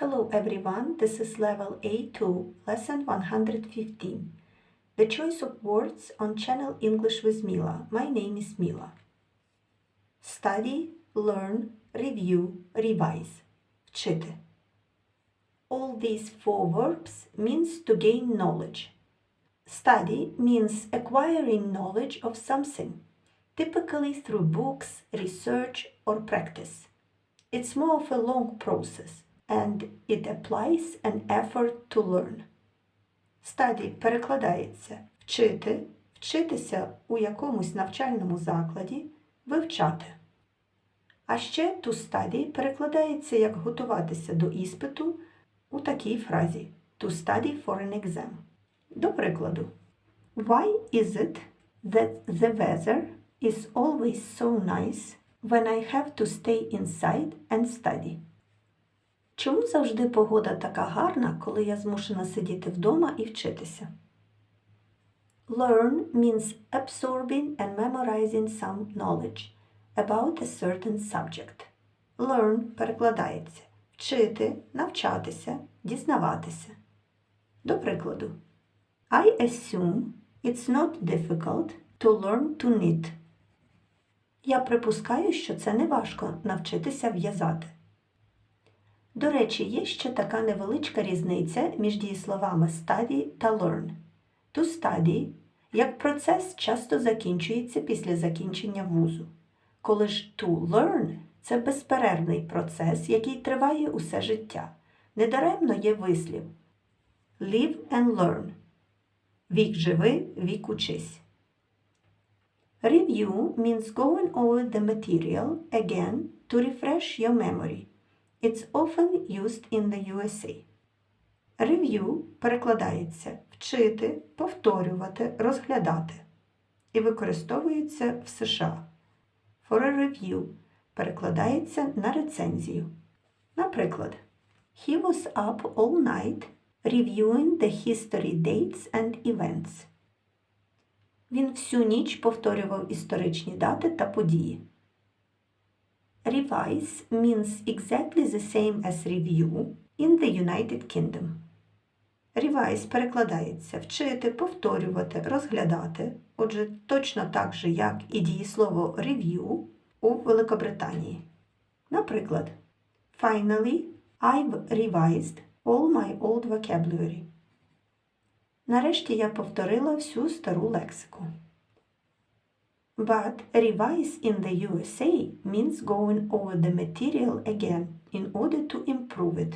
Hello everyone, this is level A2, lesson 115. The choice of words on channel English with Mila. My name is Mila. Study, learn, review, revise. Вчити. All these four verbs means to gain knowledge. Study means acquiring knowledge of something, typically through books, research, or practice. It's more of a long process and it applies an effort to learn. Study перекладається вчити, вчитися у якомусь навчальному закладі, вивчати. А ще to study перекладається як готуватися до іспиту у такій фразі to study for an exam. До прикладу, Why is it that the weather is always so nice when I have to stay inside and study? Чому завжди погода така гарна, коли я змушена сидіти вдома і вчитися? Learn means absorbing and memorizing some knowledge about a certain subject. Learn перекладається вчити, навчатися, дізнаватися. До прикладу, I assume it's not difficult to learn to knit. Я припускаю, що це не важко навчитися в'язати. До речі, є ще така невеличка різниця між дієсловами study та learn. To study як процес часто закінчується після закінчення вузу, коли ж to learn це безперервний процес, який триває усе життя. Недаремно є вислів Live and learn. Вік живи, вік учись. Review means going over the material again to refresh your memory. It's often used in the USA. Review перекладається вчити, повторювати, розглядати і використовується в США. For a review перекладається на рецензію. Наприклад, He was up all night reviewing the history dates and events. Він всю ніч повторював історичні дати та події. Revise means exactly the same as review in the United Kingdom. Revise перекладається вчити, повторювати, розглядати, отже, точно так же, як і дієслово review у Великобританії. Наприклад, Finally, I've revised all my old vocabulary. Нарешті я повторила всю стару лексику. But revise in the USA means going over the material again in order to improve it.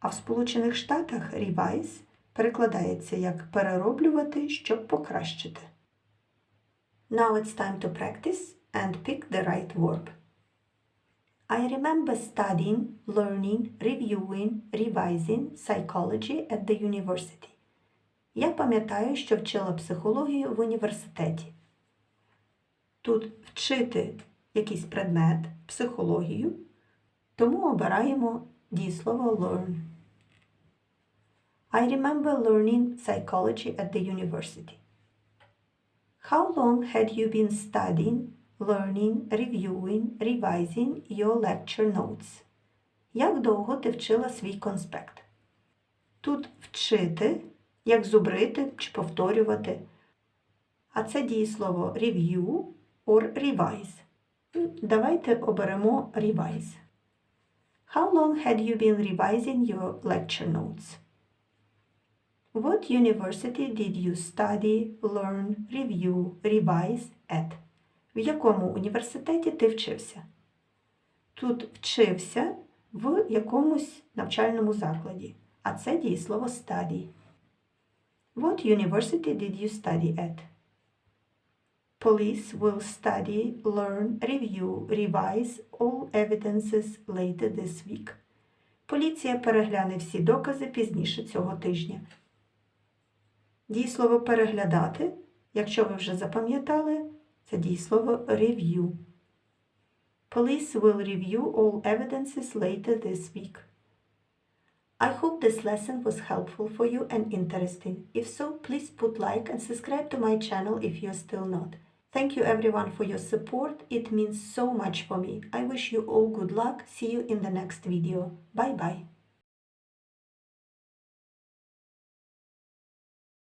А в Сполучених Штатах revise перекладається як перероблювати, щоб покращити. Now it's time to practice and pick the right verb. I remember studying, learning, reviewing, revising psychology at the university. Я пам'ятаю, що вчила психологію в університеті. Тут вчити якийсь предмет, психологію, тому обираємо дієслово learn. I remember learning psychology at the university. How long had you been studying, learning, reviewing, revising your lecture notes? Як довго ти вчила свій конспект? Тут вчити, як зубрити чи повторювати. А це дієслово review or revise. Давайте оберемо revise. How long had you been revising your lecture notes? What university did you study, learn, review, revise at? В якому університеті ти вчився? Тут вчився в якомусь навчальному закладі, а це дієслово study. What university did you study at? Police will study, learn, review, revise all evidences later this week. Поліція перегляне всі докази пізніше цього тижня. Дієслово переглядати, якщо ви вже запам'ятали, це дієслово review. Police will review all evidences later this week. I hope this lesson was helpful for you and interesting. If so, please put like and subscribe to my channel if you're still not. Thank you everyone for your support. It means so much for me. I wish you all good luck. See you in the next video. Bye bye.